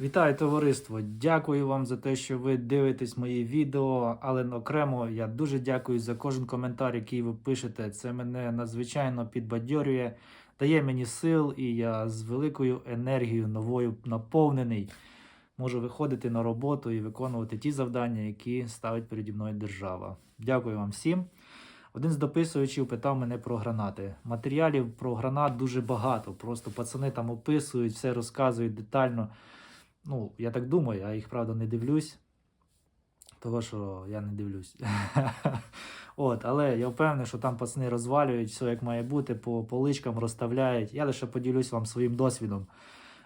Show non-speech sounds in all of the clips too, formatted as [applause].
Вітаю товариство! Дякую вам за те, що ви дивитесь мої відео. Але окремо я дуже дякую за кожен коментар, який ви пишете. Це мене надзвичайно підбадьорює, дає мені сил, і я з великою енергією новою наповнений. Можу виходити на роботу і виконувати ті завдання, які ставить переді мною держава. Dякую вам всім. Один з дописувачів питав мене про гранати. Матеріалів про гранат дуже багато. Просто пацани там описують, все розказують детально. Ну, я так думаю, я їх правда не дивлюсь. Того, що я не дивлюсь. [laughs] От, але я впевнений, що там пацани розвалюють все як має бути, по поличкам розставляють. Я лише поділюсь вам своїм досвідом.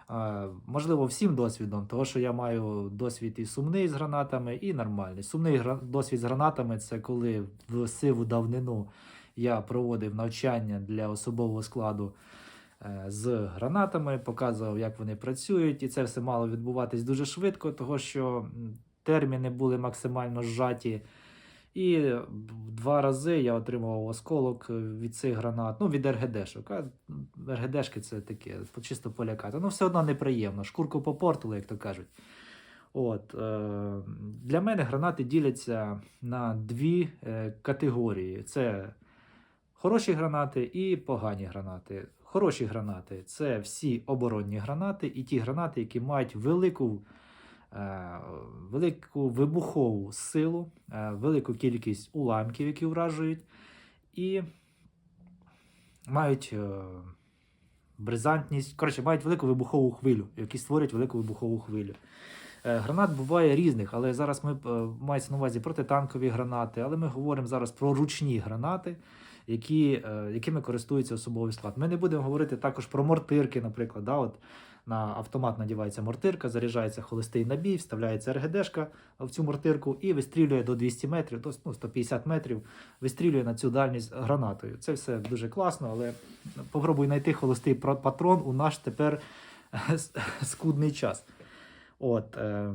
А, можливо, всім досвідом, того, що я маю досвід і сумний з гранатами, і нормальний. Сумний досвід з гранатами це коли в сиву давнину я проводив навчання для особового складу е, з гранатами, показував, як вони працюють, і це все мало відбуватись дуже швидко, того що терміни були максимально зжаті. І два рази я отримував осколок е, від цих гранат, ну від РГДшок. А РГДшки це таке, чисто полякати. Ну, все одно неприємно. Шкурку попортили, як то кажуть. От, е, для мене гранати діляться на дві е, категорії: це хороші гранати і погані гранати. Хороші гранати це всі оборонні гранати, і ті гранати, які мають велику, е, велику вибухову силу, е, велику кількість уламків, які вражують, і мають е, бризантність, коротше, мають велику вибухову хвилю, які створюють велику вибухову хвилю. Е, Гранат буває різних, але зараз ми е, мається на увазі протитанкові гранати, але ми говоримо зараз про ручні гранати, які, е, якими користується особовий склад. Ми не будемо говорити також про мортирки, наприклад. Да, от на автомат надівається мортирка, заряджається холостий набій, вставляється РГДшка в цю мортирку і вистрілює до 200 метрів, тобто ну, 150 метрів, вистрілює на цю дальність гранатою. Це все дуже класно, але попробуй знайти холостий патрон у наш тепер е, скудний час. От, е,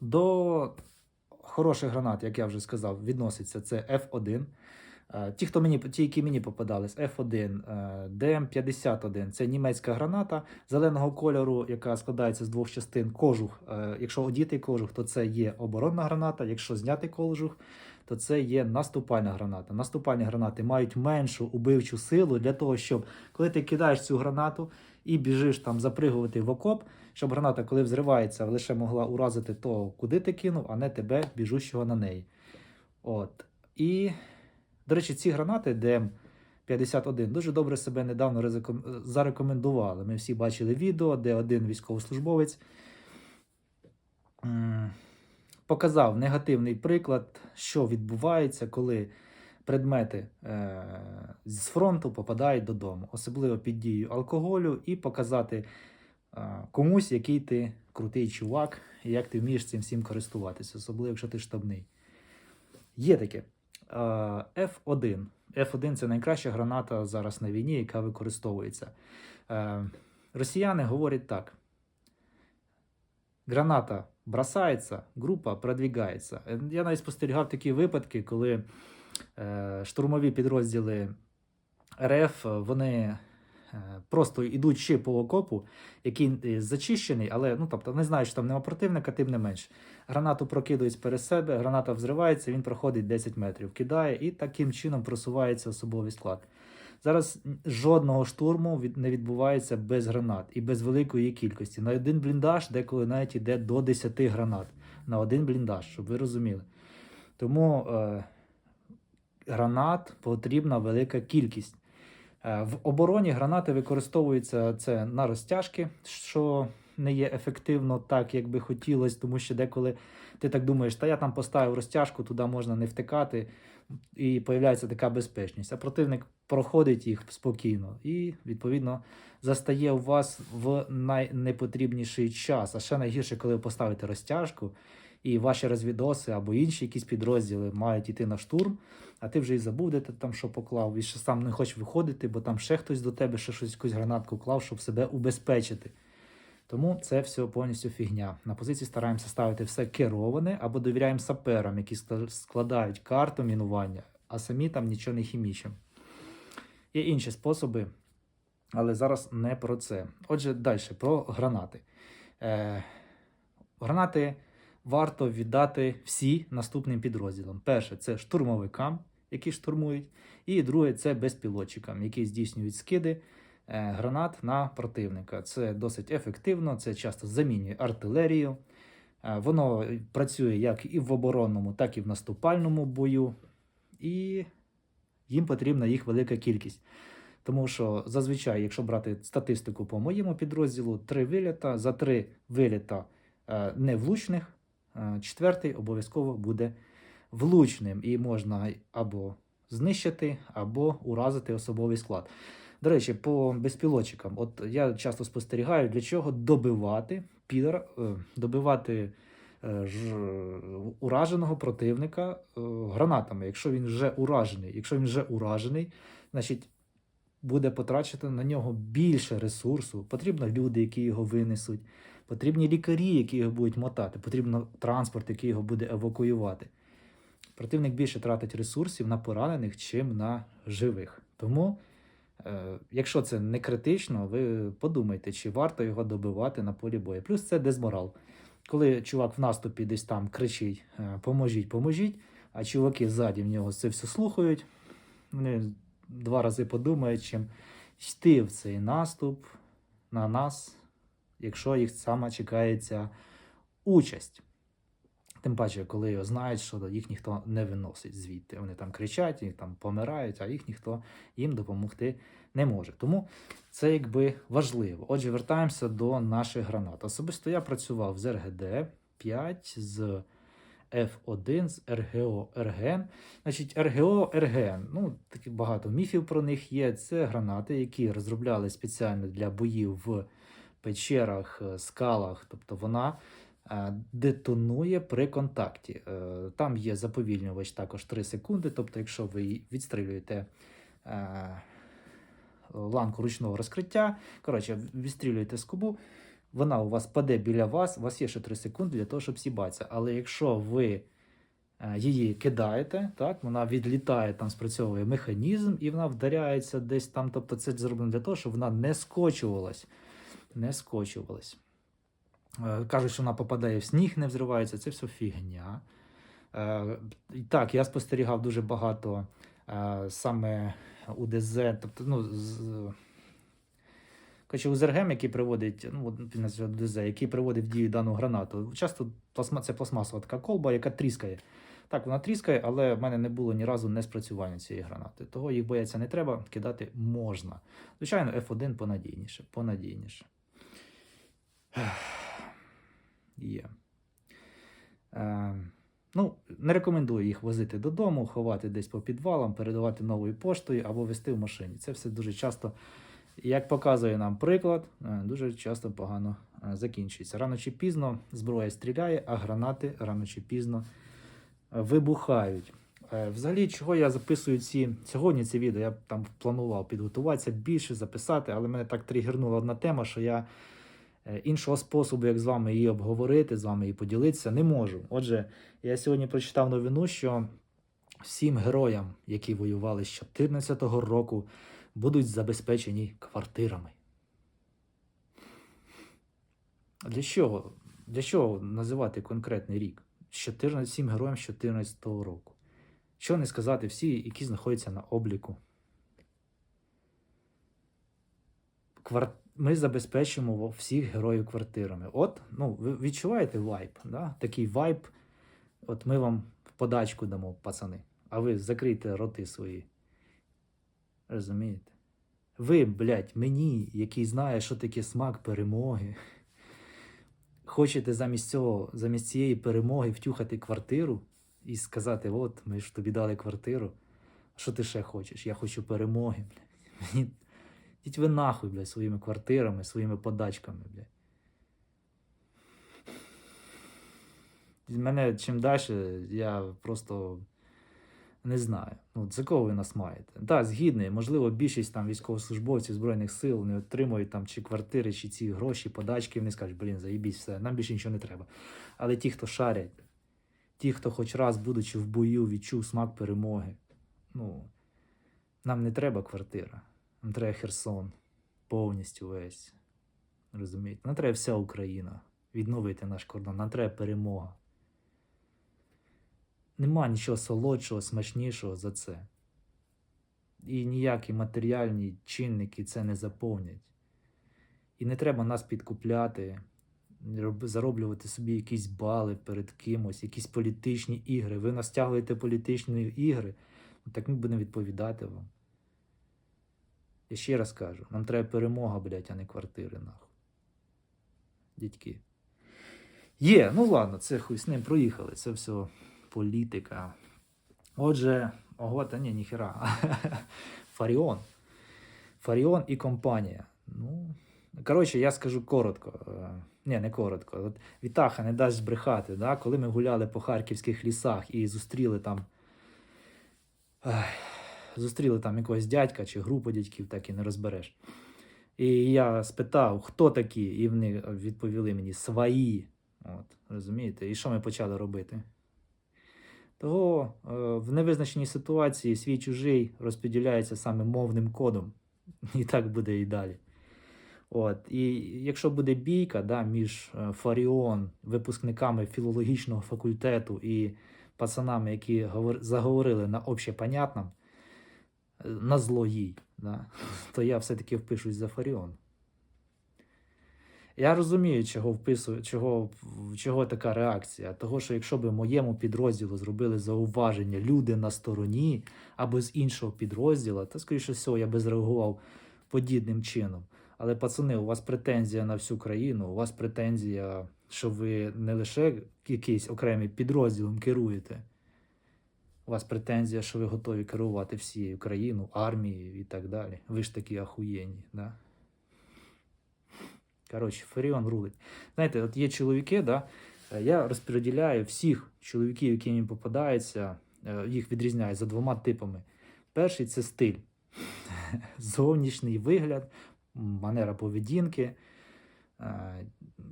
до хороших гранат, як я вже сказав, відноситься це F1. Е, Ті, хто мені, ті, які мені попадались, F1, е, DM51 це німецька граната зеленого кольору, яка складається з двох частин. Кожух. Е, Якщо одітий кожух, то це є оборонна граната. Якщо зняти кожух, то це є наступальна граната. Наступальні гранати мають меншу убивчу силу для того, щоб коли ти кидаєш цю гранату і біжиш там запригувати в окоп, щоб граната, коли взривається, лише могла уразити того, куди ти кинув, а не тебе, біжущого на неї. От. І, до речі, ці гранати ДМ-51 дуже добре себе недавно ризиком- зарекомендували. Ми всі бачили відео, де один військовослужбовець показав негативний приклад, що відбувається, коли предмети е, з фронту попадають додому, особливо під дією алкоголю, і показати е, комусь, який ти крутий чувак, і як ти вмієш цим всім користуватися, особливо якщо ти штабний. Є таке. Е, F1. F1 це найкраща граната зараз на війні, яка використовується. Е, Росіяни говорять так. Граната бросається, група продвигається. Е, Я навіть спостерігав такі випадки, коли е, штурмові підрозділи РФ вони просто йдуть ще по окопу, який е, зачищений, але ну тобто не знають, що там нема противника, тим не менш. Гранату прокидують перед себе, граната взривається, він проходить 10 метрів, кидає і таким чином просувається особовий склад. Зараз жодного штурму не відбувається без гранат і без великої кількості. На один бліндаж деколи навіть йде до 10 гранат на один бліндаж, щоб ви розуміли. Тому е, гранат потрібна велика кількість. Е, В обороні гранати використовуються це на розтяжки, що не є ефективно так, як би хотілося, тому що деколи ти так думаєш, та я там поставив розтяжку, туди можна не втикати, і появляється така безпечність. А противник проходить їх спокійно і, відповідно, застає у вас в найнепотрібніший час. А ще найгірше, коли ви поставите розтяжку, і ваші розвідоси або інші якісь підрозділи мають йти на штурм, а ти вже і забув, де ти там що поклав, і ще сам не хочеш виходити, бо там ще хтось до тебе ще щось якусь гранатку клав, щоб себе убезпечити. Тому це все повністю фігня. На позиції стараємося ставити все кероване або довіряємо саперам, які складають карту мінування, а самі там нічого не хімічимо. Є інші способи, але зараз не про це. Отже, далі про гранати. Е, гранати варто віддати всі наступним підрозділам. Перше це штурмовикам, які штурмують, і друге це безпілотчикам, які здійснюють скиди е, гранат на противника. Це досить ефективно, це часто замінює артилерію. Е, Воно працює як і в оборонному, так і в наступальному бою, і їм потрібна їх велика кількість. Тому що зазвичай, якщо брати статистику по моєму підрозділу, три виліта, за три виліта е, невлучних, четвертий обов'язково буде влучним і можна або знищити, або уразити особовий склад. До речі, по безпілотчикам, от я часто спостерігаю, для чого добивати підар, е, добивати е, ж, ураженого противника е, гранатами. Якщо він вже уражений, якщо він вже уражений, значить буде потрачено на нього більше ресурсу. Потрібно люди, які його винесуть, потрібні лікарі, які його будуть мотати, потрібно транспорт, який його буде евакуювати. Противник більше тратить ресурсів на поранених, чим на живих. Тому, е, якщо це не критично, ви подумайте, чи варто його добивати на полі бою. Плюс це дезморал. Коли чувак в наступі десь там кричить е, Поможіть, поможіть, а чуваки ззаді в нього це все слухають, вони два рази подумають, чим йти в цей наступ на нас, якщо їх саме чекається участь. Тим паче, коли знають, що їх ніхто не виносить звідти. Вони там кричать, їх там помирають, а їх ніхто їм допомогти не може. Тому це якби важливо. Отже, вертаємося до наших гранат. Особисто я працював з РГД 5, з F1, з РГО РГН. Значить, РГО РГН. Ну, такі багато міфів про них є. Це гранати, які розробляли спеціально для боїв в печерах, е, скалах. Тобто вона е, детонує при контакті. Е, Там є заповільнювач також 3 секунди. Тобто, якщо ви відстрілюєте ланку ручного розкриття, коротше, відстрілюєте скобу, вона у вас паде біля вас, у вас є ще 3 секунди для того, щоб сібатися. Але якщо ви її кидаєте, так, вона відлітає, там спрацьовує механізм і вона вдаряється десь там. Тобто це зроблено для того, щоб вона не скочувалась. Не скочувалась. Е, Кажуть, що вона попадає в сніг, не взривається, це все фігня. Е, Так, я спостерігав дуже багато е, саме УДЗ, тобто, ну, з, Коротше, УЗРГМ, який приводить, ну, УДЗ, який приводить в дію дану гранату. Часто пластма, це пластмасова така колба, яка тріскає. Так, вона тріскає, але в мене не було ні разу не спрацювання цієї гранати. Того їх бояться не треба, кидати можна. Звичайно, F1 понадійніше. понадійніше. Є. Е, ну, не рекомендую їх возити додому, ховати десь по підвалам, передавати новою поштою або вести в машині. Це все дуже часто, як показує нам приклад, е, дуже часто погано е, закінчується. Рано чи пізно зброя стріляє, а гранати рано чи пізно е, вибухають. Взагалі, чого я записую ці сьогодні це відео, я там планував підготуватися більше, записати, але мене так тригернула одна тема, що я іншого способу, як з вами її обговорити, з вами її поділитися, не можу. Отже, я сьогодні прочитав новину, що всім героям, які воювали з 2014 року, будуть забезпечені квартирами. Для чого? Для чого називати конкретний рік? 14, всім героям з 2014 року. Що не сказати всі, які знаходяться на обліку. Квар... Ми забезпечимо всіх героїв квартирами. От, ну, ви відчуваєте вайб, да? такий вайб. От ми вам подачку дамо, пацани, а ви закрийте роти свої. Розумієте? Ви, блядь, мені, який знає, що таке смак перемоги, хочете замість цього, замість цієї перемоги втюхати квартиру і сказати: от, ми ж тобі дали квартиру. Що ти ще хочеш? Я хочу перемоги, блядь. Мені... Йдіть ви нахуй, блядь, своїми квартирами, своїми подачками, блядь. Мене чим далі, я просто не знаю. Ну, за кого ви нас маєте? Так, згідний, можливо, більшість там військовослужбовців Збройних сил не отримують там чи квартири, чи ці гроші, подачки, вони скажуть, блін, заїбіть все, нам більше нічого не треба. Але ті, хто шарять, ті, хто хоч раз, будучи в бою, відчув смак перемоги, ну, нам не треба квартира. Треба Херсон повністю весь. Розумієте? Нам треба вся Україна. відновити наш кордон. Нам треба перемога. Нема нічого солодшого, смачнішого за це. І ніякі матеріальні чинники це не заповнять. І не треба нас підкупляти, зароблювати собі якісь бали перед кимось, якісь політичні ігри. Ви нас тягуєте політичні ігри, так ми будемо відповідати вам. Я ще раз кажу, нам треба перемога, блядь, а не квартири, нахуй. Дядьки. Є, ну ладно, це хуй з ним проїхали. Це все політика. Отже, ого, та ні, ніхера. [laughs] Фаріон. Фаріон і компанія. Ну, коротше, я скажу коротко. Е, Ні, не коротко. От Вітаха не дасть збрехати, да? коли ми гуляли по харківських лісах і зустріли там. ех, Зустріли там якогось дядька чи групу дядьків, так і не розбереш. І я спитав, хто такі, і вони відповіли мені свої. От, розумієте? І що ми почали робити? Того е, в невизначеній ситуації свій чужий розподіляється саме мовним кодом. І так буде і далі. От. І якщо буде бійка да, між е, Фаріон, випускниками філологічного факультету і пацанами, які заговорили на общепонятном, е, на зло їй, да, [laughs] то я все-таки впишусь за Фаріон. Я розумію, чого вписую, чого, чого така реакція. Того, що якщо б моєму підрозділу зробили зауваження люди на стороні або з іншого підрозділу, то, скоріше всього, я би зреагував подібним чином. Але, пацани, у вас претензія на всю країну, у вас претензія, що ви не лише якийсь окремий підрозділом керуєте. У вас претензія, що ви готові керувати всією країною, армією і так далі. Ви ж такі ахуєнні, да? Коротше, Фаріон рулить. Знаєте, от є чоловіки, да, е, я розподіляю всіх чоловіків, які мені попадаються, е, їх відрізняю за двома типами. Перший це стиль, [laughs] зовнішній вигляд, манера поведінки, е,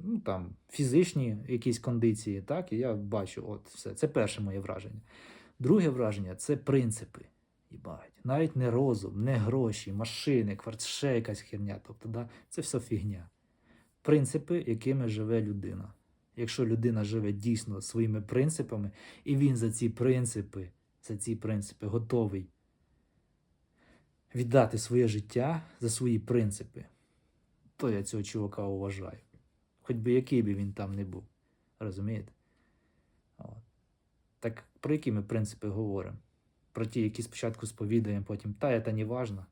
ну, там, фізичні якісь кондиції. Так, і я бачу, от все. Це перше моє враження. Друге враження це принципи. Їбать. Навіть не розум, не гроші, машини, кварт, ще якась херня. Тобто, да, це все фігня принципи, якими живе людина. Якщо людина живе дійсно своїми принципами, і він за ці принципи, за ці принципи готовий віддати своє життя за свої принципи, то я цього чувака уважаю. Хоч би який би він там не був. Розумієте? Так про які ми принципи говоримо? Про ті, які спочатку сповідуємо, потім та це не важно.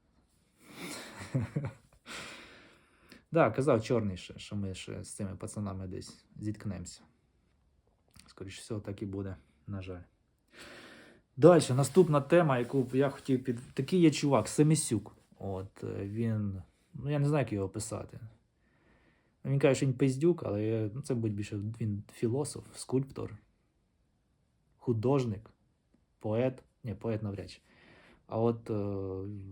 [laughs] Да, казав чорний ще, що ми ще з цими пацанами десь зіткнемося. Скоріше всього, так і буде, на жаль. Далі, наступна тема, яку я хотів під. Такий є чувак, Семисюк. От е, він. Ну, я не знаю, як його описати. Він каже, що він пиздюк, але ну, це будь більше він філософ, скульптор, художник, поет. Ні, поет навряд чи. А от е,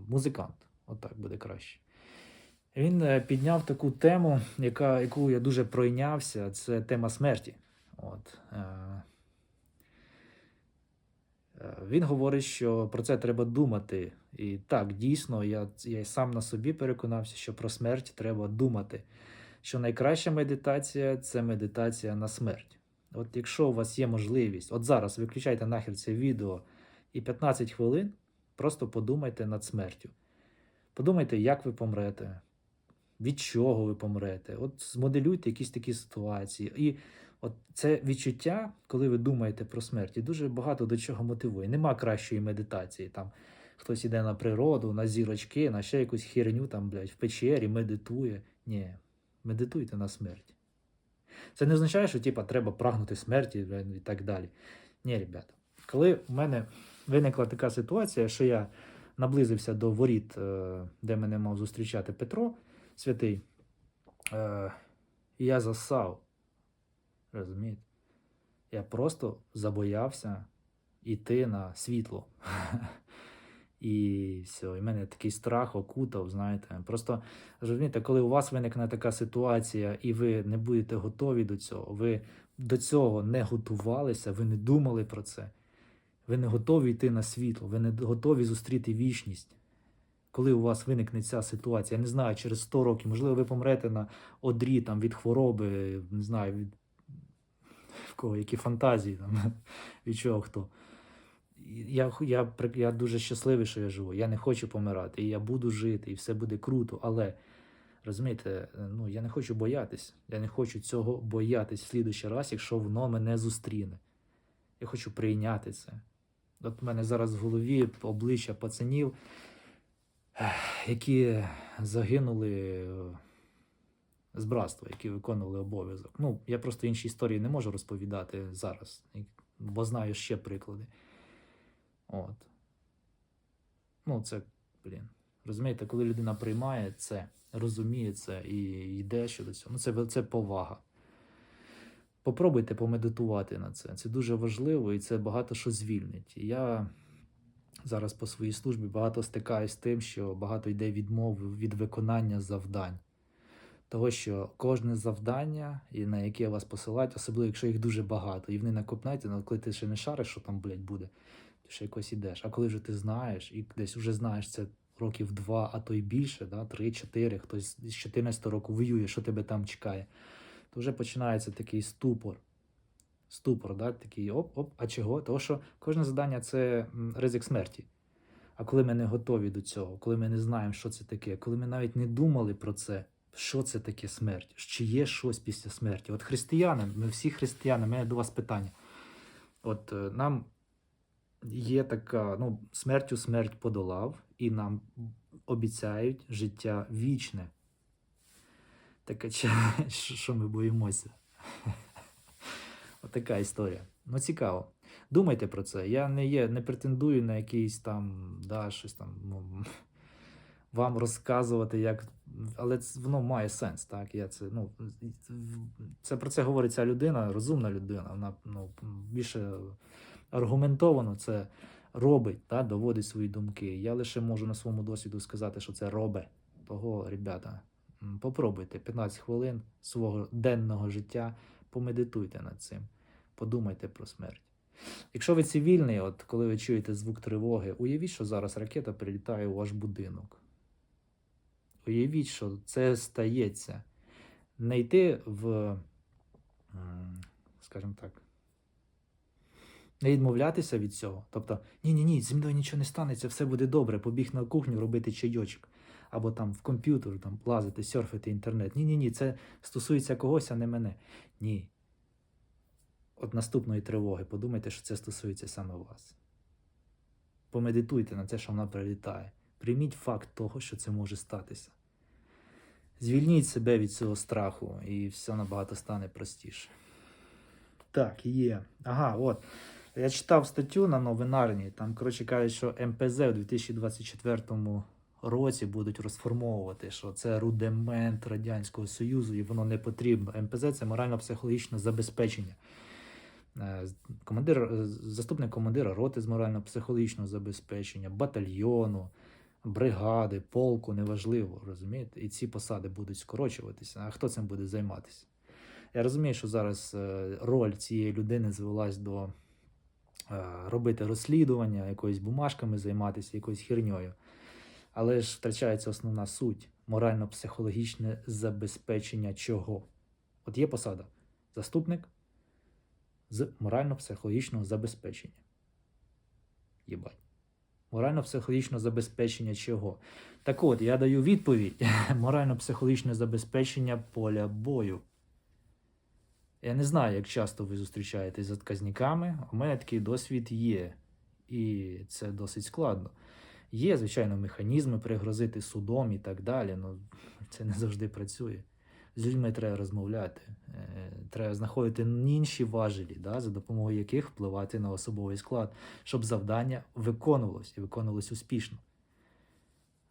музикант. От так буде краще. Він е, підняв таку тему, яка, яку я дуже пройнявся, це тема смерті. От, е, е, він говорить, що про це треба думати. І так, дійсно, я, я сам на собі переконався, що про смерть треба думати. Що найкраща медитація це медитація на смерть. От якщо у вас є можливість, от зараз виключайте нахер це відео і 15 хвилин, просто подумайте над смертю. Подумайте, як ви помрете, від чого ви помрете. От змоделюйте якісь такі ситуації. І от це відчуття, коли ви думаєте про смерть, і дуже багато до чого мотивує. Нема кращої медитації. Там хтось іде на природу, на зірочки, на ще якусь херню там, блядь, в печері, медитує. Ні, медитуйте на смерть. Це не означає, що типа, треба прагнути смерті і так далі. Ні, ребята. Коли в мене виникла така ситуація, що я наблизився до воріт, е, де мене мав зустрічати Петро святий, е, і я засав. Розумієте? Я просто забоявся йти на світло. [laughs] І все, і мене такий страх окутав, знаєте. Просто розумієте, коли у вас виникне така ситуація, і ви не будете готові до цього, ви до цього не готувалися, ви не думали про це. Ви не готові йти на світло, ви не готові зустріти вічність. коли у вас виникне ця ситуація, я не знаю, через 100 років, можливо, ви помрете на одрі там, від хвороби, не знаю, від в кого які фантазії, там, [laughs] від чого хто. Я, я, я дуже щасливий, що я живу. Я не хочу помирати, і я буду жити, і все буде круто. Але розумієте, е, ну я не хочу боятись. Я не хочу цього боятись в слідуючий раз, якщо воно мене зустріне. Я хочу прийняти це. От в мене зараз в голові обличчя пацанів, які загинули е, з братства, які виконували обов'язок. Ну, я просто інші історії не можу розповідати зараз, бо знаю ще приклади. От. Ну, це, блін. Розумієте, коли людина приймає це, розуміє це і йде щодо цього. Ну, це, це повага. Попробуйте помедитувати на це. Це дуже важливо і це багато що звільнить. Я зараз по своїй службі багато стикаюсь з тим, що багато йде відмов від виконання завдань. Того, що кожне завдання, і на яке вас посилають, особливо якщо їх дуже багато, і вони накопнають, ну, коли ти ще не шариш, що там, блядь, буде, ще якось ідеш. А коли вже ти знаєш, і десь вже знаєш це років два, а то й більше, да, три-чотири, хтось з 14 року воює, що тебе там чекає, то вже починається такий ступор. Ступор, да, такий оп-оп, а чого? Тому що кожне завдання це ризик смерті. А коли ми не готові до цього, коли ми не знаємо, що це таке, коли ми навіть не думали про це, що це таке смерть, чи є щось після смерті. От християни, ми всі християни, у мене до вас питання. От е, нам є така, ну, смертю смерть подолав, і нам обіцяють життя вічне. Таке, що ми боїмося? Отака історія. Ну, цікаво. Думайте про це. Я не є, не претендую на якийсь там, да, щось там, ну, вам розказувати, як. Але це, воно має сенс, так? Я це, ну, це про це говорить ця людина, розумна людина. Вона ну, більше аргументовано це робить, та, доводить свої думки. Я лише можу на своєму досвіду сказати, що це робить. Того, ребята, попробуйте 15 хвилин свого денного життя, помедитуйте над цим, подумайте про смерть. Якщо ви цивільний, от коли ви чуєте звук тривоги, уявіть, що зараз ракета прилітає у ваш будинок. Уявіть, що це стається. Не йти в, скажімо так, не відмовлятися від цього. Тобто, ні-ні ні, зі мною нічого не станеться, все буде добре, побіг на кухню робити чайочок. Або там в комп'ютер там, лазити, серфити інтернет. Ні-ні ні, це стосується когось, а не мене. Ні. От наступної тривоги подумайте, що це стосується саме вас. Помедитуйте на це, що вона прилітає. Прийміть факт того, що це може статися. Звільніть себе від цього страху, і все набагато стане простіше. Так, є. Ага, от. Я читав статтю на новинарні. Там, коротше кажуть, що МПЗ у 2024 році будуть розформовувати, що це рудимент Радянського Союзу і воно не потрібно. МПЗ це морально-психологічне забезпечення. Е, Командир, е, заступник командира роти з морально-психологічного забезпечення, батальйону, бригади, полку, неважливо, розумієте? І ці посади будуть скорочуватися. А хто цим буде займатися? Я розумію, що зараз е, роль цієї людини звелась до робити розслідування, якоюсь бумажками займатися, якоюсь херньою. Але ж втрачається основна суть морально-психологічне забезпечення чого? От є посада заступник з морально-психологічного забезпечення. Єбать. Морально-психологічне забезпечення чого? Так от, я даю відповідь: [laughs] морально-психологічне забезпечення поля бою. Я не знаю, як часто ви зустрічаєтесь з отказниками. У мене такий досвід є, і це досить складно. Є, звичайно, механізми пригрозити судом і так далі, але це не завжди працює. З людьми треба розмовляти, е, треба знаходити інші важелі, да, за допомогою яких впливати на особовий склад, щоб завдання виконувалось і виконувалось успішно.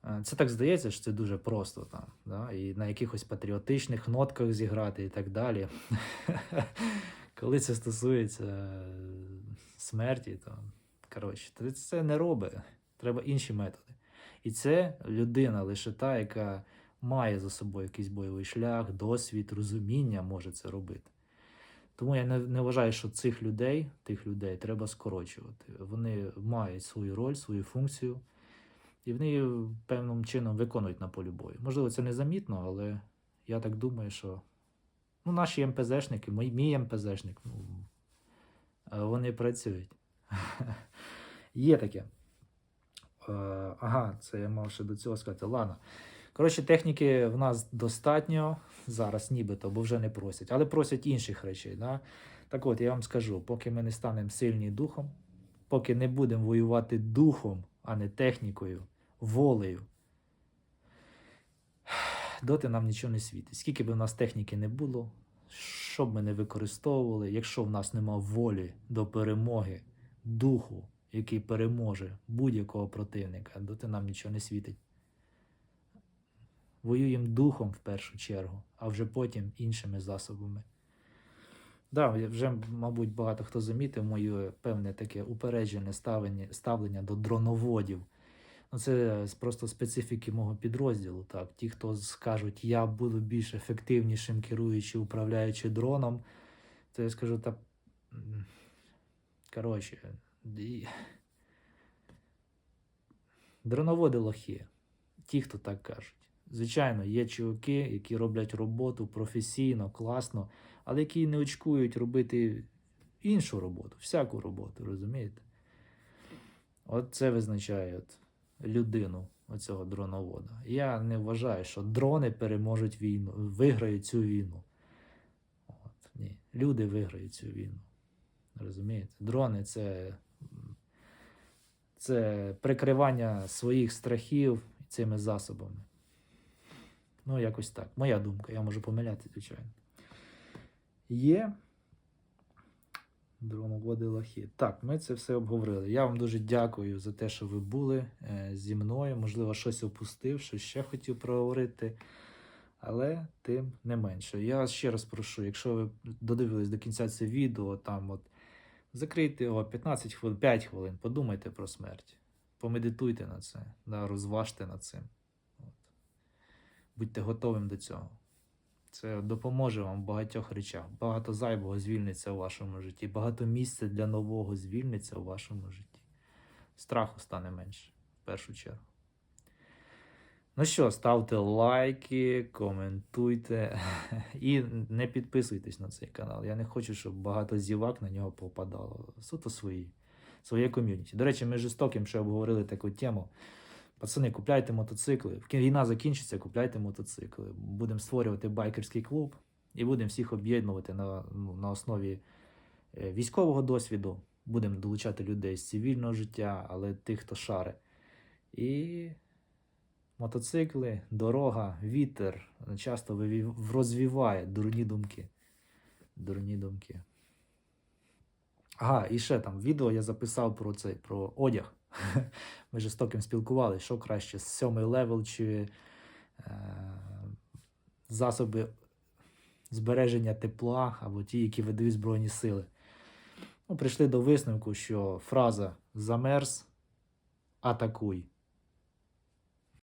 Е, Це так здається, що це дуже просто там, да? і на якихось патріотичних нотках зіграти і так далі. [laughs] Коли це стосується е, смерті, то коротше, це не робить. Треба інші методи. І це людина лише та, яка має за собою якийсь бойовий шлях, досвід, розуміння може це робити. Тому я не, не вважаю, що цих людей, тих людей треба скорочувати. Вони мають свою роль, свою функцію. І вони певним чином виконують на полі бою. Можливо, це незамітно, але я так думаю, що ну, наші МПЗшники, мій, мій МПЗшник, ну, е, вони працюють. [laughs] Є таке. Е, Ага, це я мав ще до цього сказати. Ладно. Коротше, техніки в нас достатньо зараз, нібито, бо вже не просять, але просять інших речей. Да? Так от, я вам скажу, поки ми не станемо сильні духом, поки не будемо воювати духом, а не технікою, волею, [sighs] доти нам нічого не світить. Скільки б у нас техніки не було, що б ми не використовували, якщо в нас нема волі до перемоги, духу, який переможе будь-якого противника, доти нам нічого не світить. Воюємо духом в першу чергу, а вже потім іншими засобами. Да, вже, мабуть, багато хто замітив моє певне таке упереджене ставлення до дроноводів. Ну, це просто специфіки мого підрозділу. Так. Ті, хто скажуть, я буду більш ефективнішим, керуючи, управляючи дроном, то я скажу, та коротше, дроноводи лохи. Ті, хто так кажуть. Звичайно, є чуваки, які роблять роботу професійно, класно, але які не очкують робити іншу роботу, всяку роботу, розумієте? От це визначає людину оцього дроновода. Я не вважаю, що дрони переможуть війну, виграють цю війну. От, ні. Люди виграють цю війну. Розумієте? Дрони це, це прикривання своїх страхів цими засобами. Ну, якось так. Моя думка, я можу помилятися, звичайно. Є дроноводи лохи. Так, ми це все обговорили. Я вам дуже дякую за те, що ви були е, зі мною. Можливо, щось опустив, щось ще хотів проговорити. Але тим не менше. Я ще раз прошу, якщо ви додивились до кінця це відео, там от закрийте його 15 хвилин, 5 хвилин, подумайте про смерть. Помедитуйте на це, розважте над цим. От. Будьте готовим до цього. Це допоможе вам в багатьох речах. Багато зайвого звільниться у вашому житті, багато місця для нового звільниться у вашому житті. Страху стане менше, в першу чергу. Ну що, ставте лайки, коментуйте [laughs] і не підписуйтесь на цей канал. Я не хочу, щоб багато зівак на нього попадало. Суто свої, своє ком'юніті. До речі, ми жорстоким ще обговорили таку тему. Пацани, купляйте мотоцикли. Війна закінчиться, купляйте мотоцикли. Будемо створювати байкерський клуб і будемо всіх об'єднувати на, ну, на основі е, військового досвіду. Будемо долучати людей з цивільного життя, але тих, хто шаре. І мотоцикли, дорога, вітер часто розвіває дурні думки. Дурні думки. Ага, і ще там відео я записав про цей про одяг. Ми ж з Током спілкувалися, що краще, сьомий левел чи е, засоби збереження тепла або ті, які видають Збройні сили. Ну, прийшли до висновку, що фраза замерз, атакуй